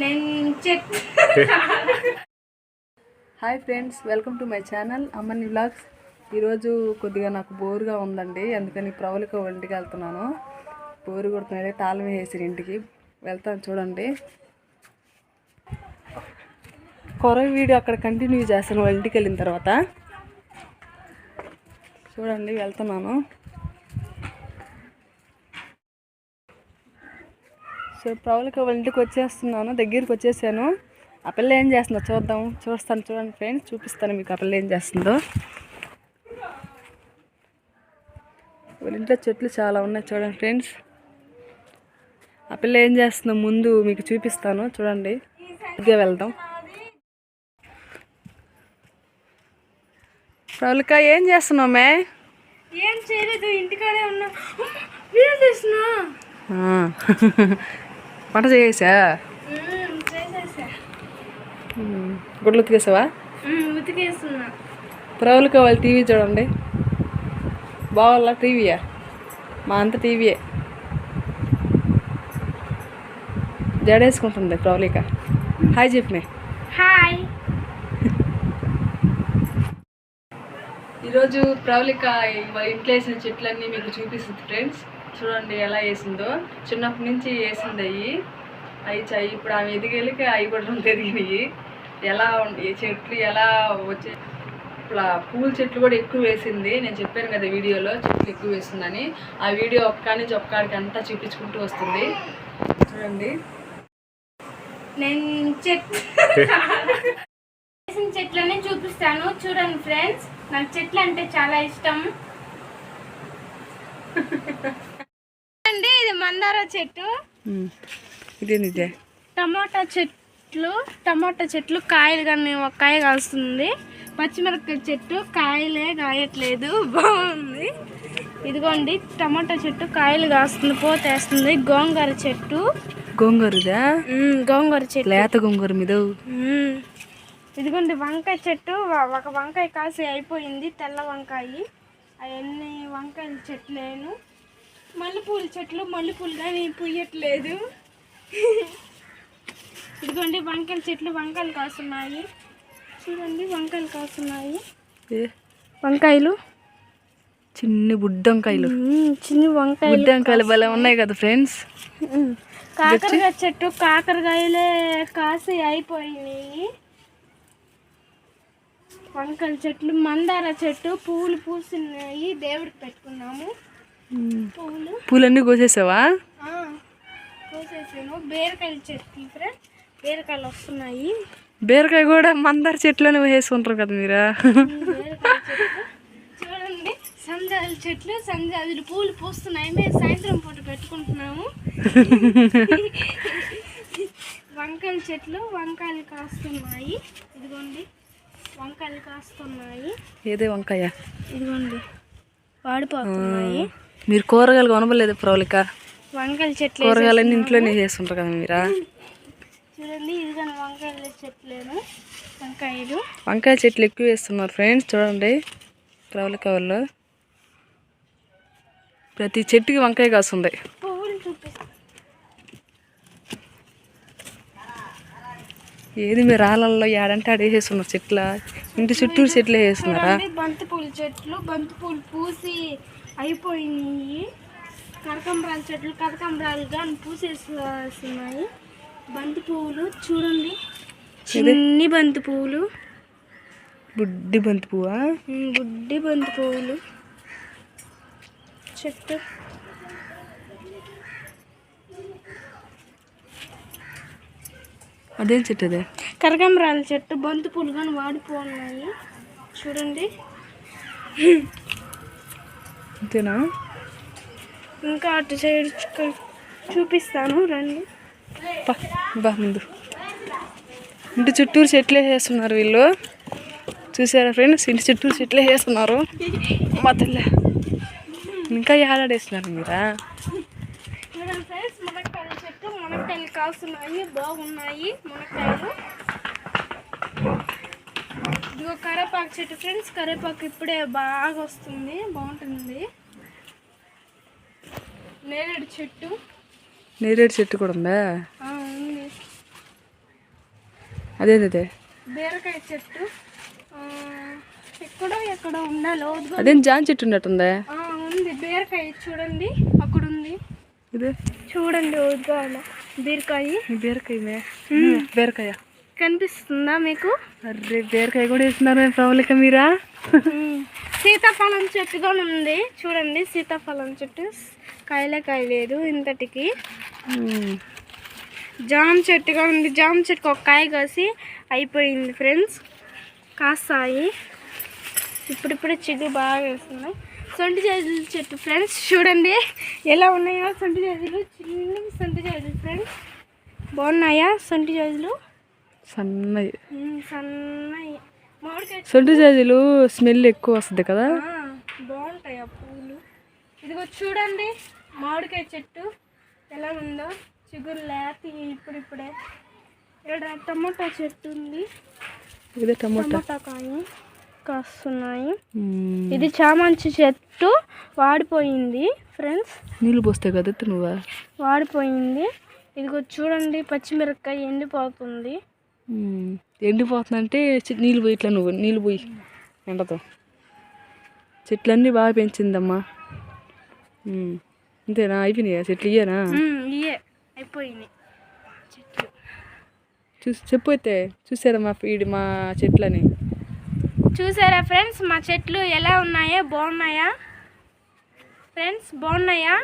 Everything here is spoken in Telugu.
నేను hi friends welcome to my channel Ammani vlogs. ఈరోజు కొద్దిగా నాకు బోరుగా ఉందండి అందుకని ప్రవళిక ఒంటికి వెళ్తున్నాను. బోరు కొడుతున్నాడు తాళం వేసి ఇంటికి. వెళ్తాను చూడండి. కొర వీడియో అక్కడ కంటిన్యూ చేస్తాను ఇంటికి వెళ్ళిన తర్వాత. చూడండి వెళ్తున్నాను. సో వాళ్ళ ఇంటికి వచ్చేస్తున్నాను దగ్గరికి వచ్చేసాను. ఆ పిల్ల ఏం చేస్తుందో చూద్దాం. చూస్తాను చూడండి ఫ్రెండ్స్ చూపిస్తాను మీకు ఆ పిల్ల ఏం చేస్తుందో. వాళ్ళ ఇంట్లో చెట్లు చాలా ఉన్నాయి చూడండి ఫ్రెండ్స్. ఆ పిల్ల ఏం చేస్తుందో ముందు మీకు చూపిస్తాను చూడండి. ఇదిగా వెళ్దాం. ప్రవళిక ఏం చేస్తున్నావు మే? ఏం చేయలేదు ఇంటికాడే ఉన్నా. వంట చేసా గుడ్లు ఉతికేసావా ఉతికేస్తున్నా. ప్రవళిక వాళ్ళ టీవీ చూడండి. బావాల టీవీయా? మా అంత టీవీయే. జడేసుకుంటుంది ప్రవళిక హాయ్ చెప్పినే. హాయ్. ఈరోజు ప్రవళిక వాళ్ళ ఇంట్లో వేసిన చెట్లన్నీ మీకు చూపిస్తుంది ఫ్రెండ్స్. చూడండి ఎలా వేసిందో. చిన్నప్పటి నుంచి వేసింది అవి అవి చెయ్యి ఇప్పుడు ఆమె ఎదిగేళ్ళకి అవి కూడా రెండు ఎదిగినాయి. ఎలా ఉండి చెట్లు ఎలా వచ్చే ఇప్పుడు పూల చెట్లు కూడా ఎక్కువ వేసింది. నేను చెప్పాను కదా వీడియోలో చెట్లు ఎక్కువ వేసిందని. ఆ వీడియో ఒక్క నుంచి ఒక్కడికి అంతా చూపించుకుంటూ వస్తుంది. చూడండి. నేను చెట్ వేసిన చెట్లన్నీ చూపిస్తాను. చూడండి ఫ్రెండ్స్ నాకు చెట్లు అంటే చాలా ఇష్టం. మందార చెట్టు. ఇదే ఇదే టమాటా చెట్లు టమాటా చెట్లు కాయలు కానీ కాయ కాస్తుంది పచ్చిమిరపకాయ చెట్టు కాయలే కాయట్లేదు. బాగుంది. ఇదిగోండి టమాటా చెట్టు కాయలు కాస్తుంది పోతేస్తుంది గోంగూర చెట్టు. గోంగూరదా? గోంగూర చెట్టు. లేత గోంగూర మీద. ఇదిగోండి వంకాయ చెట్టు. ఒక వంకాయ కాసి అయిపోయింది తెల్ల వంకాయ. అవన్నీ వంకాయల చెట్లేను. మల్లెపూల చెట్లు మల్లెపూలు కానీ పుయ్యట్లేదు ఇదిగోండి వంకాయల చెట్లు వంకాయలు కాస్తున్నాయి. చూడండి వంకాయలు కాస్తున్నాయి. వంకాయలు. చిన్న బుడ్డంకాయలు. చిన్న వంకాయలు బుడ్డంకాయలు భలే ఉన్నాయి కదా ఫ్రెండ్స్. కాకరకాయ చెట్టు కాకరకాయలే కాసి అయిపోయినాయి. వంకాయల చెట్లు మందార చెట్టు పువ్వులు పూస్తున్నాయి దేవుడికి పెట్టుకున్నాము. పూలన్నీ కోసేసావా? కోసేసాను. బీరకాయల చెట్లు ఫ్రెండ్ బీరకాయలు వస్తున్నాయి. బీరకాయ కూడా మందార చెట్లోనే వేసుకుంటారు కదా మీరా? చూడండి సంజాజుల చెట్లు సంజాజులు పూలు పూస్తున్నాయి. మేము సాయంత్రం పూట పెట్టుకుంటున్నాము. వంకాయల చెట్లు వంకాయలు కాస్తున్నాయి. ఇదిగోండి వంకాయలు కాస్తున్నాయి. ఏదే వంకాయ? ఇదిగోండి వాడిపోతున్నాయి. మీరు కూరగాయలు కొనబలేదు ప్రవళిక వంకాయల చెట్లు కూరగాయలన్నీ ఇంట్లోనే చేసుకుంటారు కదా మీరా? చూడండి వంకాయల చెట్లేను వంకాయలు. వంకాయ చెట్లు ఎక్కువ వేస్తున్నారు ఫ్రెండ్స్ చూడండి ప్రవళిక వాళ్ళు. ప్రతి చెట్టుకి వంకాయ కాస్తుంది ఏది మీరు రాళ్ళల్లో ఏడంటే ఆడ వేసేస్తున్నారు చెట్ల? ఇంటి చుట్టూరు చెట్లు వేస్తున్నారా? చూడండి బంతి పూల చెట్లు బంతి పూలు పూసి అయిపోయినాయి. కనకాంబరాల చెట్లు కనకాంబరాలుగా పూసేస్తున్నాయి బంతి పువ్వులు చూడండి. చిన్ని బంతి పువ్వులు. బుడ్డి బంతి పువ్వా? బుడ్డి బంతి పువ్వులు. చెట్టు. అదేం చెట్టు అదే? కనకాంబరాల చెట్టు బంతి పూలు కానీ వాడిపోన్నాయి. చూడండి. అంతేనా? ఇంకా అటు సైడ్ చూపిస్తాను రండి. బా ముందు. ఇంటి చుట్టూరు చెట్లే వేస్తున్నారు వీళ్ళు. చూసారా ఫ్రెండ్స్? ఇంటి చుట్టూరు చెట్లే వేస్తున్నారు. మా తల్లి. ఇంకా ఏడాడేస్తున్నారు మీరా? చూడండి ఫ్రెండ్స్ మునక్కాయల చెట్టు మునక్కాయలు కాస్తున్నాయి బాగున్నాయి మునక్కాయలు ఇదిగో కరేపాకు చెట్టు ఫ్రెండ్స్. కరేపాకు ఇప్పుడే బాగా వస్తుంది. బాగుంటుంది. నేరేడు చెట్టు. నేరేడు చెట్టు కూడా ఉందా? ఉంది. అదేంటి బీరకాయ చెట్టు. ఎక్కడో ఎక్కడో ఉండాలో. అదేం జాన్ చెట్టు ఉన్నట్టుందా? ఉంది. బీరకాయ చూడండి. అక్కడ ఉంది. ఇదే. చూడండి వద్దా బీరకాయ. బీరకాయ బీరకాయ. కనిపిస్తుందా మీకు? అరే బీరకాయ కూడా వేస్తున్నారు ప్రవళిక మీరా. సీతాఫలం చెట్టు కూడా ఉంది. చూడండి సీతాఫలం చెట్టు. కాయలే కాయలేదు ఇంతటికి. జామ చెట్టుగా ఉంది. జామ చెట్టుకు ఒక కాయ కోసి అయిపోయింది ఫ్రెండ్స్. కాస్తాయి. ఇప్పుడిప్పుడే చిగురు బాగా వేస్తున్నాయి. సొంటి చేతుల చెట్టు ఫ్రెండ్స్. చూడండి ఎలా ఉన్నాయో సొంటి చేతులు చిన్న సొంటి చేతులు ఫ్రెండ్స్. బాగున్నాయా సొంటి చేతులు సన్నయి. మామిడికాయ సొంటి జాజులు స్మెల్ ఎక్కువ వస్తుంది కదా? బాగుంటాయి ఆ పూలు? ఇదిగో చూడండి మామిడికాయ చెట్టు ఎలా ఉందో. చిగురు లేతి ఇప్పుడిప్పుడే. ఇక్కడ టమాటా చెట్టు ఉంది. ఇదే టమోటా. కాయ కాస్తున్నాయి. ఇది చామంతి చెట్టు వాడిపోయింది ఫ్రెండ్స్. నీళ్ళు పోస్తే కదా నువ్వా? వాడిపోయింది. ఇదిగో చూడండి పచ్చిమిరపకాయ ఎండిపోతుంది. ఎండిపోతుందంటే నీళ్ళు పోయి ఇట్లా నువ్వు నీళ్ళు పోయి ఎండతో. చెట్లన్నీ బాగా పెంచిందమ్మా. మ్మ్. అంతేనా అయిపోయినాయా? చెట్లు ఇయ్యనా? ఉమ్, ఇయే అయిపోయినాయి చెట్లు. చూసి చూసారా మా ఫీడ్ మా చెట్లని? చూసారా ఫ్రెండ్స్? మా చెట్లు ఎలా ఉన్నాయో? బాగున్నాయా? ఫ్రెండ్స్ బాగున్నాయా?